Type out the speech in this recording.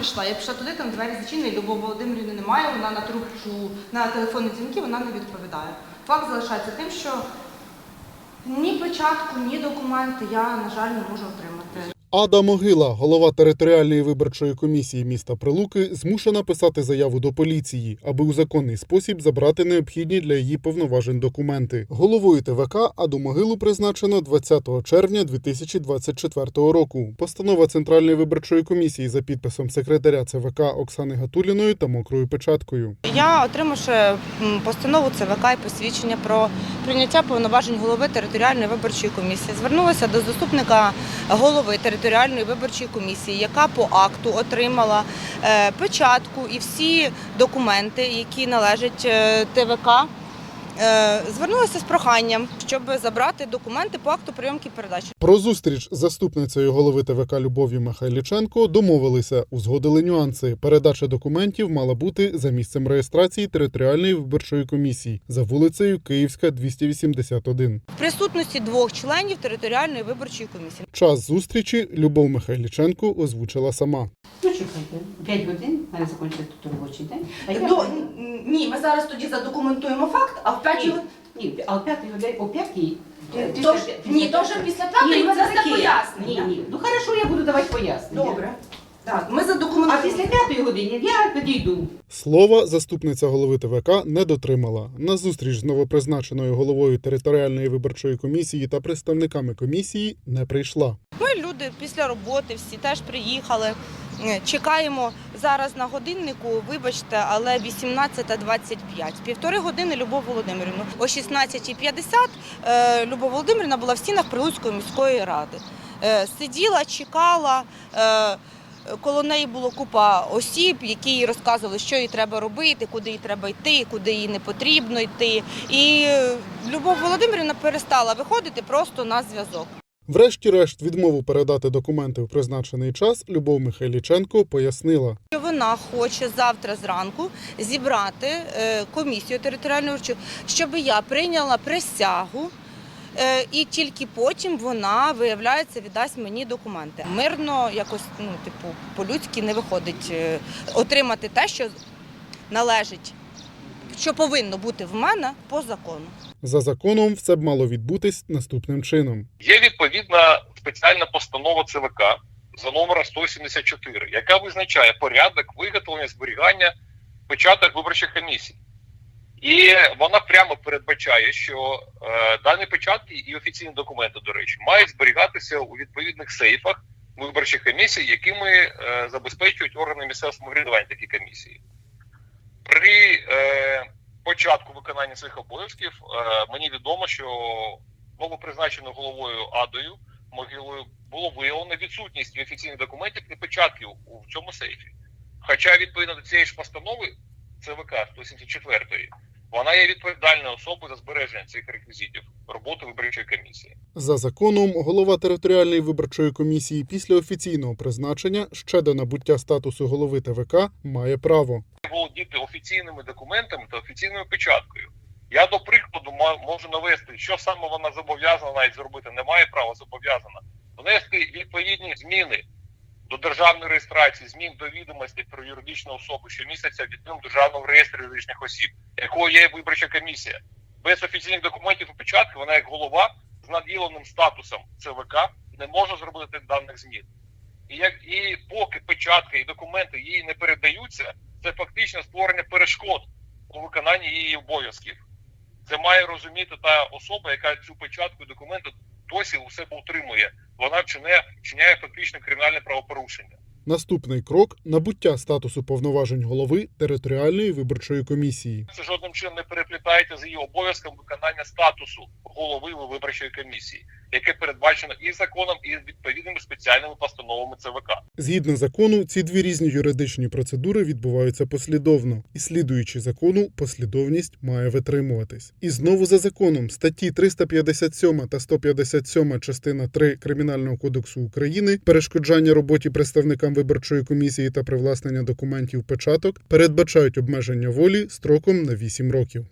прийшла. Я пішла туди, там двері зачинені, Любов Володимирівни немає, вона на трубку, на телефонні дзвінки вона не відповідає. Факт залишається тим, що ні печатку, ні документи я, на жаль, не можу отримати. Ада Могила, голова територіальної виборчої комісії міста Прилуки, змушена писати заяву до поліції, аби у законний спосіб забрати необхідні для її повноважень документи. Головою ТВК Аду Могилу призначено 20 червня 2024 року. Постанова Центральної виборчої комісії за підписом секретаря ЦВК Оксани Гатуліної та мокрою печаткою. Я, отримавши постанову ЦВК і посвідчення про прийняття повноважень голови територіальної виборчої комісії, звернулася до заступника голови територіальної виборчої комісії, яка по акту отримала е, печатку і всі документи, які належать е, ТВК. Е, Звернулася з проханням, щоб забрати документи по акту прийомки передачі. Про зустріч з заступницею голови ТВК Любов'ю Михайліченко домовилися, узгодили нюанси. Передача документів мала бути за місцем реєстрації територіальної виборчої комісії за вулицею Київська, 281. В присутності двох членів територіальної виборчої комісії. Час зустрічі Любов Михайліченко озвучила сама. Чекайте, 5 годин, в мене закінчиться тут робочий день. А я Ну, ні, ми зараз тоді задокументуємо факт, а в п'ятій ні, ні, а о 5 годині, о 5 То ж- ні, то вже після п'ятої ви дасте пояснення. Ні, ні, ну хорошо, я буду давати пояснення. Добре. Так, ми А задокументуємо. після 5 години я підійду. Слова заступниця голови ТВК не дотримала. На зустріч з новопризначеною головою територіальної виборчої комісії та представниками комісії не прийшла. Ми люди після роботи всі теж приїхали. Е, Чекаємо зараз на годиннику, вибачте, але 18.25. Півтори години Любов Володимирівну. О 16.50 е, Любов Володимирівна була в стінах Прилуцької міської ради. Е, Сиділа, чекала. Коло неї було купа осіб, які їй розказували, що їй треба робити, куди їй треба йти, куди їй не потрібно йти. І Любов Володимирівна перестала виходити просто на зв'язок. Врешті-решт, відмову передати документи в призначений час Любов Михайліченко пояснила. що вона хоче завтра зранку зібрати е, комісію територіальної виборчої, щоб я прийняла присягу. е, І тільки потім вона, виявляється, віддасть мені документи. Мирно, якось, ну, типу, по-людськи не виходить е, отримати те, що належить, що повинно бути в мене по закону. За законом все б мало відбутись наступним чином. Є відповідна спеціальна постанова ЦВК за номером 174, яка визначає порядок виготовлення зберігання печаток виборчих комісій. І вона прямо передбачає, що е, дані печатки і офіційні документи, до речі, мають зберігатися у відповідних сейфах виборчих комісій, якими е, забезпечують органи місцевого самоврядування такі комісії. При е, початку виконання цих обов'язків е, мені відомо, що новопризначеною головою Адою могилою було виявлено відсутність офіційних документів і печатків у в цьому сейфі. Хоча відповідно до цієї ж постанови ЦВК 174 вона є відповідальною особою за збереження цих реквізитів роботи виборчої комісії. За законом, голова територіальної виборчої комісії після офіційного призначення ще до набуття статусу голови ТВК має право. володіти офіційними документами та офіційною печаткою. Я до прикладу можу навести, що саме вона зобов'язана навіть зробити, не має права зобов'язана внести відповідні зміни до державної реєстрації, змін до відомостей про юридичну особу, що містяться в єдиному державному реєстрі юридичних осіб, якою є виборча комісія. Без офіційних документів і печатки вона як голова з наділеним статусом ЦВК не може зробити даних змін. І як і поки печатки і документи їй не передаються, це фактично створення перешкод у виконанні її обов'язків. Це має розуміти та особа, яка цю печатку і документи досі у себе утримує. Вона вчиняє, вчиняє фактично кримінальне правопорушення. Наступний крок набуття статусу повноважень голови територіальної виборчої комісії. Це жодним чином не переплітається з її обов'язком виконання статусу голови виборчої комісії, яке передбачено і законом, і відповідними спеціальними постановами ЦВК. Згідно закону, ці дві різні юридичні процедури відбуваються послідовно, і слідуючи закону, послідовність має витримуватись. І знову за законом статті 357 та 157 частина 3 Кримінального кодексу України перешкоджання роботі представникам виборчої комісії та привласнення документів печаток передбачають обмеження волі строком на 8 років.